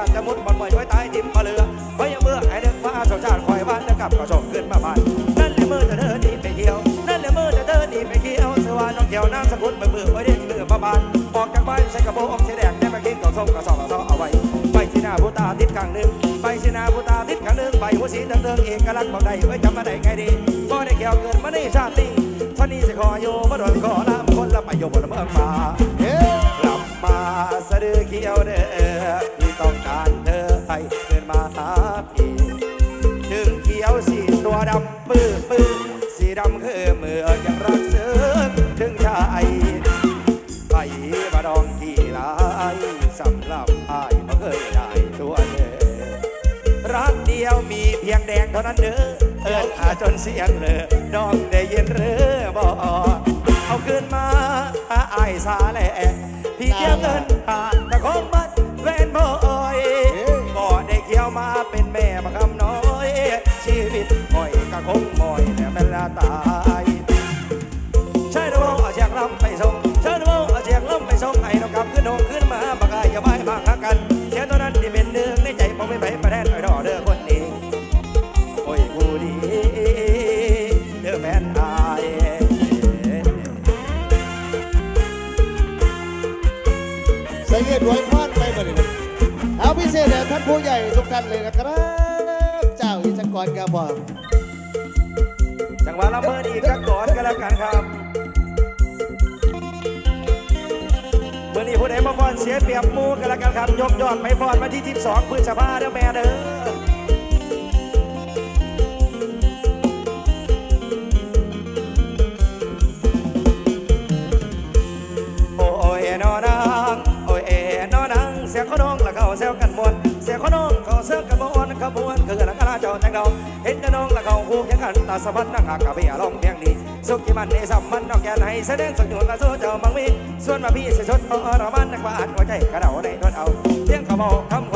านจะมุดบอลมวยไว้ตายทิมมาเรือไว้ยังเมื่อไอ้เด็กฟ้าชาวชาติคอยบ้านจะกลับก็ส่งขึ้นมาบ้านนั่นเลยมือจะเดินหนีไปเที่ยว นั่นเลยมือจะเดินหนีไปเที่ยวสวาน้องเที่ยวน้ำสกุลมือมือไว้เด็กมือมาบ้านออกจากบ้านใส่กระโปรงสีแดงได้มากินกับส้มกับซอกกับซอเอาไว้ไปสีหน้าผู้ตาทิศข้างหนึ่งไปสีหน้าผู้ตาทิศข้างหนึ่งไปหัวสีเติงๆเอกลักษณ์บอกได้ไว้จำมาได้ไงดีบ่ได้เกี่ยวเกินมาในชาตินี้ท่านี้สิขออยู่มาโดนขอน้ำคนละไปอยู่บนเมืองฟ้า งแดงเท่านั้นเด้อเอิ้นอาจนเสียงเลยดองได้ยินหรือบ่เอาคืนมาอายสาแหล่พี่เที่ยงเงินผ่านแต่ของบัดเวนบ่อ เอาพิเศษแด่ท่านผู้ใหญ่ทุกท่านเลยนะครับ เจ้าอิสกรครับผมจังหวะละเมิดอีกสักก่อนก็แล้วกันครับเมื่อนี้ผู้ใดมาฟอนเสียเปรียบมูกันแล้วกันครับ ยกยอดไปฟอนมาที่ 12พฤษภาเด้อแม่เด้อ งดองเห็นจะน้องละเขาคู่แข่งขันตาสะพัดนักหักกะเบียร้องเพียงดีสุขีมันในสัมมันนอกแกนให้แสดงสักหนุนละโซเจ้าบังมีส่วนมาพี่เสียชดเพราะระมันนักบาดหัวใจกระเดาในทนเอาเสียงขาบอคำ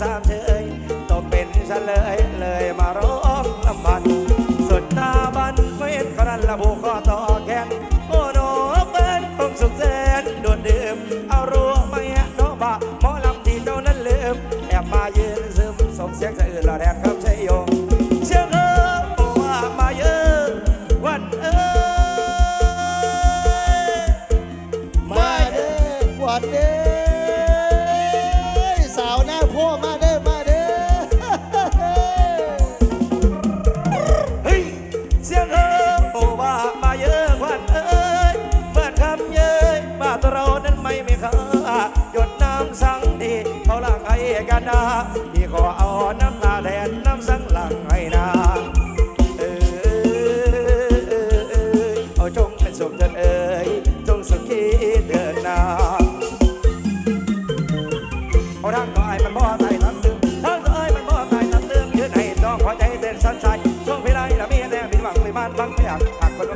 สามเธอ กันนะพี่ขอเอาน้ำตาแทนน้ำสังหลังให้นาเออเออเออเอาจงเป็นสุขเถิดเอ้ยจงสุขีเถิดนาเอาทางก็ไอ้มันบ่ตายตัดตึมทางก็ไอ้มันบ่ตายตัดตึมยืนให้ต้องหัวใจเต้นสั่นใจช่วงเวลาละมีแต่ผิดหวังไม่มานบังไม่อยากหากคน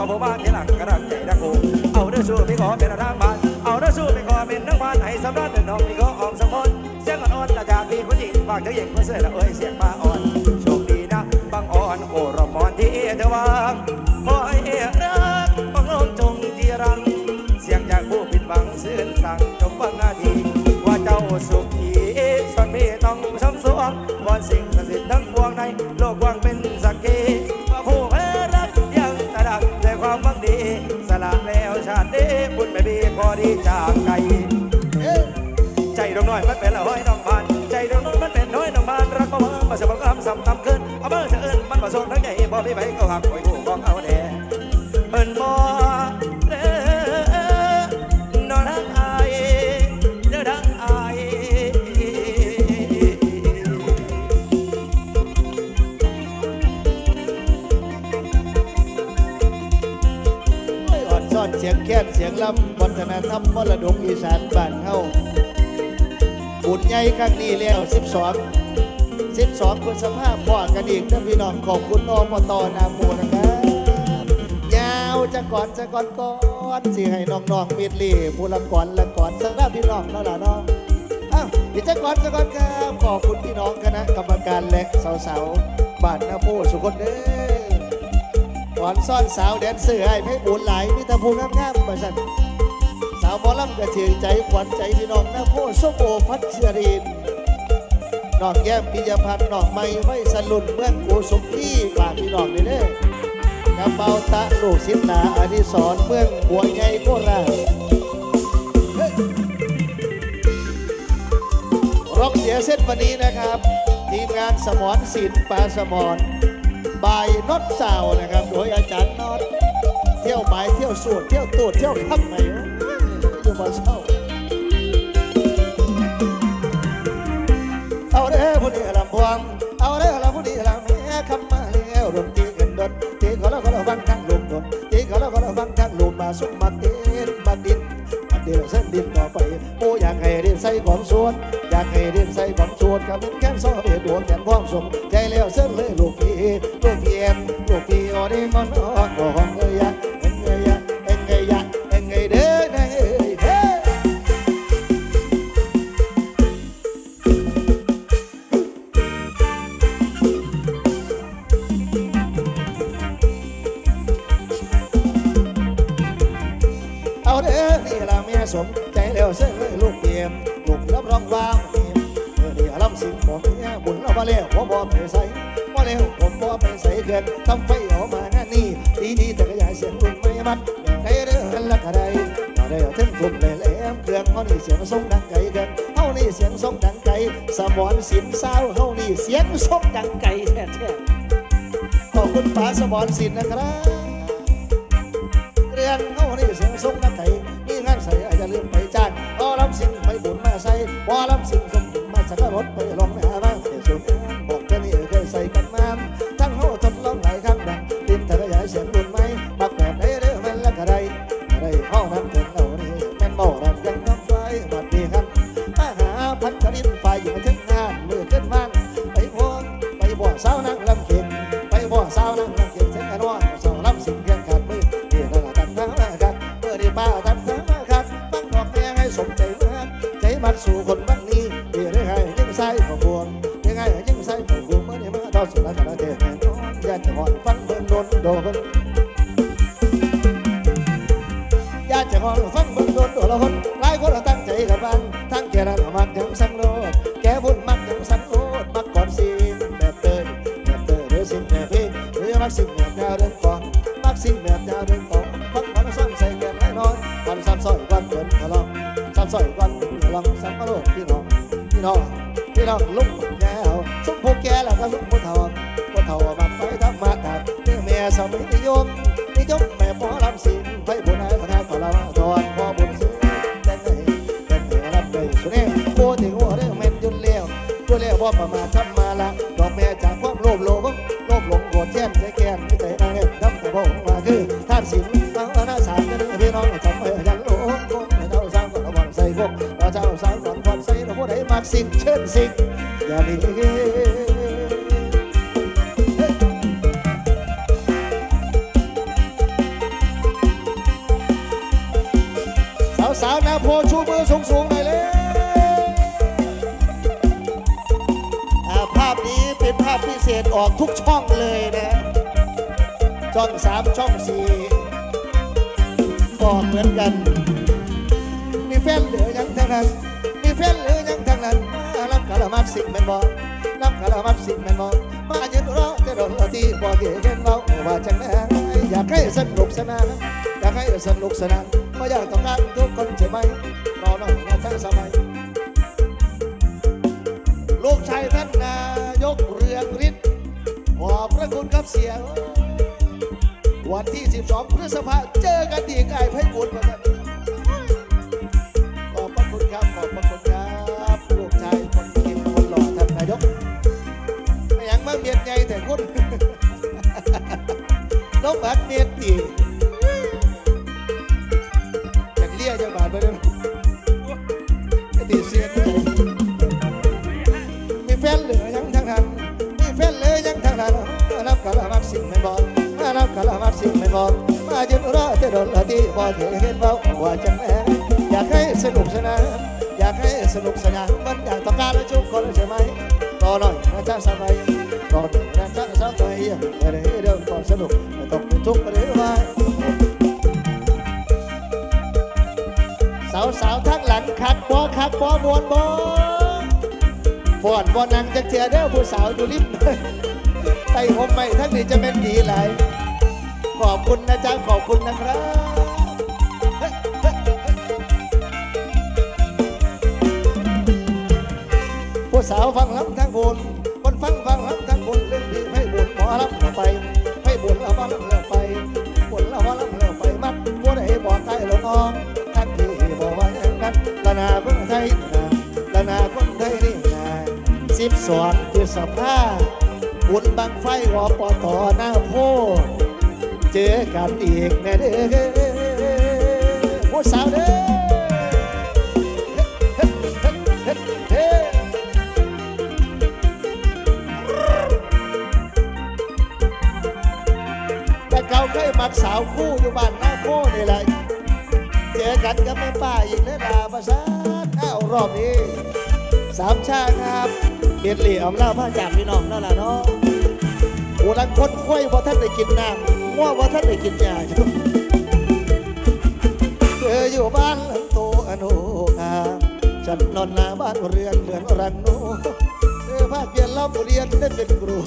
ยวเอาเช้าก็บ่าที่หลังกระดังใจดักกูเอาเด้อสู้พี่ขอเป็นทางบ้านเอาเด้อสู้พี่ขอเป็นทั้งบ้านให้สำรักเดินน้องพี่ขอออกสมพลเสียงอ่อนๆละจากพี่คนจริงฝากเธอเย็นคนเสื้อละเอ้ยเสียงมาอ่อนโชคดีนะบางอ่อนโอ้รมอนที่เธอวางขอให้รักบังลมจงจีรัง เสียงจากผู้ผิดหวังซื่นสั่งจงฟังหน้าทีว่าเจ้าสุขีส่วนพี่ต้องช้ำสวงวอนสิ่งศักดิ์สิทธิ์ทั้งปวงในโลกกว้างเป็น อยมันเป็นละห้อยน้องบาน ใจดวงน้อยมันเป็นน้อยน้องบานรักก็เมื่อมาสมกับสำตำขึ้นเอาเมื่อเชิญมันมาส่งทั้งใหญ่บ่พี่ไปก็หักไว้ผู้ของเอาแน่เพิ่นบ่เด้อนอนทั้งอายเด้อทั้งอายโอ้ยออนซ่อนเสียงแค้นเสียงลำวัฒนธรรมมรดกอีสานบ้านเฮา บุญใหญ่ครั้งนี้แล้ว12 12พฤษภาคมพอกันอีกท่านพี่น้องขอบคุณอบตนาโมนะครับยาวจะก่อนจะก่อนก่อนสิให้น้องๆมีดลีผู้ละก่อนละก่อนสักหน้าพี่น้องแล้วล่ะน้องอ้าวพี่จะก่อนจะก่อนครับขอบคุณพี่น้องคณะกรรมการและสาวๆบ้านนาโพสุคนเด้อก่อนซ่อนสาวแดนเสือให้ให้บุญหลายมีแต่ผู้งามๆมาสั่นาวหมอลำกระเทียงใจขวัญใจพี่น้องนะโพส้มโอพัชรินน้องแย้มปิยพันธ์น้องไม่ไม่สลุนเมืองกูสมพี่ฝากพี่น้องเลยเด้อกระเป๋าตะลูกศิลาอดิศรเมืองบัวใหญ่โคราชเฮ้ยร็อกเสียเส้นวันนี้นะครับ ทีมงานสมรศิลป์ปาสมรบายน็อตสาวนะครับ โดยอาจารย์น็อตเที่ยวไปเที่ยวสูดเที่ยวตูดเที่ยวขับไปอยู่มา เศร้าเอาเด้อผู้นี้ลำพวงเอาเด้อละผู้นี้ลำแม่คำมาเลี้ยวดนตรีเงินดนตีขอแล้วขอแล้วฟังทางลมดนตีขอแล้วขอแล้วฟังทางลมมาสุกมาเต้นมาดินมาเดี๋ยวเส้นดินต่อไปโอ้อยากให้เรียนใส่ของสวนอยากให้เรียนใส่ของสวนกับเป็นแก้มซอเบียดวงแขนพร้อมสมใจแล้วเส้นเลยลูกพี่ลูก ดีละเมียสมใจแล้วเส้นเลยลูกเยี่ยมลูกรับรองว่าเมียเมื่อนี่ลำสิ่งผมเนี่ยบุญเราบ่เลี้ยวผมบ่ไปใส่บ่เลี้ยวผมบ่ไปใส่เกินทำไฟออกมางานนี้ดีดีแต่ก็อย่าเสียงรุ่นไม่มัดได้เด้อหันละก็ได้ก็ได้เอาถึงทุ่มเลยแหลมเครื่องเฮานี่เสียงทรงดังไกลเกินเฮานี่เสียงทรงดังไกลสมอนสินสาเฮานี่เสียงทรงดังไกลแท้ๆขอบคุณป๋าสมอนสินนะครับเรียนเฮานี่เสียงทรงดังไก มาเท่าสุดแล้วกันเทศแน่นอนอยากจะหอนฟังเบิ่งโดนโดนญาติจะหองฟังเบิ่งโดนตัวละคนหลายคนตั้งใจกันบ้างทั้งแกรันมักยังสังโลดแกบุญมักยังสังโลดมักก่อนสิแบบเตยแบบเตยหรือสิ่งแบบเพลงหรือมักสิ่งแบบดาวเดินก่อนมักสิ่งแบบดาวเดินก่อนฟังวันซ่อนใส่แก่น้อยวันซ้ำซอยวันเดินทะเลาะซ้ำซอยวันทะเลาะซ้ำมาโลดพี่น้องพี่น้องพี่น้องลุกแก้ว สุกผู้แก่แล้วก็สุกผู้เฒ่าผู้เฒ่าบัดไปทำมาตัดเรื่แม่สมัยนิยมนิยมแม่พ่อลำสิงไปบุญนายพระนายขอลำทอนพ่อบุญซื้อแต่ไหนแต่ไหนรับได้สุดเน่โคถึงหัวเรื่องแม่นยุ่นเลี้ยวยุ่นเลี้ยวว่าประมาททำมาละดอกแม่จากความโลภโลภโลภหลงโกรธแค้นใจแค้นไม่ใจนางเอ็ดทำแต่บอกมาคือท่านสินตั้งหน้าสามกันพี่น้องจำไว้ยันโลภคงเจ้าสร้าวก็ระวังใส่พวกเราเจ้าสร้าวก่อนก่อนใส่เราผู้ใดมักสิ่งเชิญสิ่ง อย่าดีสาวนะโพชูมือสูงๆหน่อยเลยาภาพนี้เป็นภาพพิเศษออกทุกช่องเลยนะ ช่องสามช่องสี่ก็เหมือนกัน มีแฟนเหลือยังเทั้งนั้นมีแฟนเหลือ มัดสิ่งแม่นบอรับกะละมัดสิ่งแม่นบอมาเยืนรอจะโดนละที่บอกเกี่ยวเบาว่าจังแน่อยากให้สนุกสนานอยากให้สนุกสนานไม่อยากต้องการทุกคนใช่ไหมรอหน่อยนะทั้งสมัยลูกชายท่านนายกเรืองฤทธิ์ขอบพระคุณครับเสียวันที่ 12 พฤษภาเจอกันดีกายไพ่บุญมากัน มาเมียนใหญ่แต่คนนกอัดเมียตีจากเลี้ยจังบาทไปเลยตีเสียนมีแฟนเหลือยังทั้งทันนานับกะละมักสิ่งไม่บอกมานับกะละมักสิ่งไม่บอกมายืนรอจะโดนละที่บอกเห็นว่าว่าจังแม่อยากให้สนุกสนานอยากให้สนุกสนานมันอยากต้องการและชุกคนใช่ไหมรอหน่อยนะจ๊ะสบาย รอหน่อยนะจ๊ะสบายเดี๋ยวเดี๋ยวความสนุกไม่ต้องเป็นทุกข์หรือว่าสาวสาวทั้งหลังคักบอคักบอมวนบอฟอนบอนังจะเจียเด้อผู้สาวอยู่ริมไต่ผมไม่ทั้งนี้จะเป็นดีไหลขอบคุณนะจ๊ะขอบคุณนะครับผู้สาวฟังลำทั้งบุญคนฟังฟังลำ ไป ให้บุญเราบ้าลำเราไปบุญเราบ้าลำเราไปมักผู้ใดบอกใครหลงอองทั้งที่บอกว่าอย่างนั้นละนาคนไทยนี่นะละนาคนไทยนี่นสิบสองพฤษภาบุญบังไฟวอปอตอหน้าโพเจอกันอีกแน่เด้อผู้สาวเด้อ มักสาวคู่อยู่บ้านหน้าโพนี่แหละเจอกันกับแม่ป้าอีกเนื้อลาประสานอ้าวรอบนี้สามชาติครับเบียดเหลี่ยมเล่าผ้าจากพี่น้องนั่นแหละเนาะโอ้ลังคนค่อยพอท่านได้กินน้ำว่าว่าท่านได้กินยาเธออยู่บ้านหลังโตอโนอาฉันนอนหน้าบ้านเรือนเหมือนรังโนเธอภาคเรียนเล่าเรียนได้เป็นครู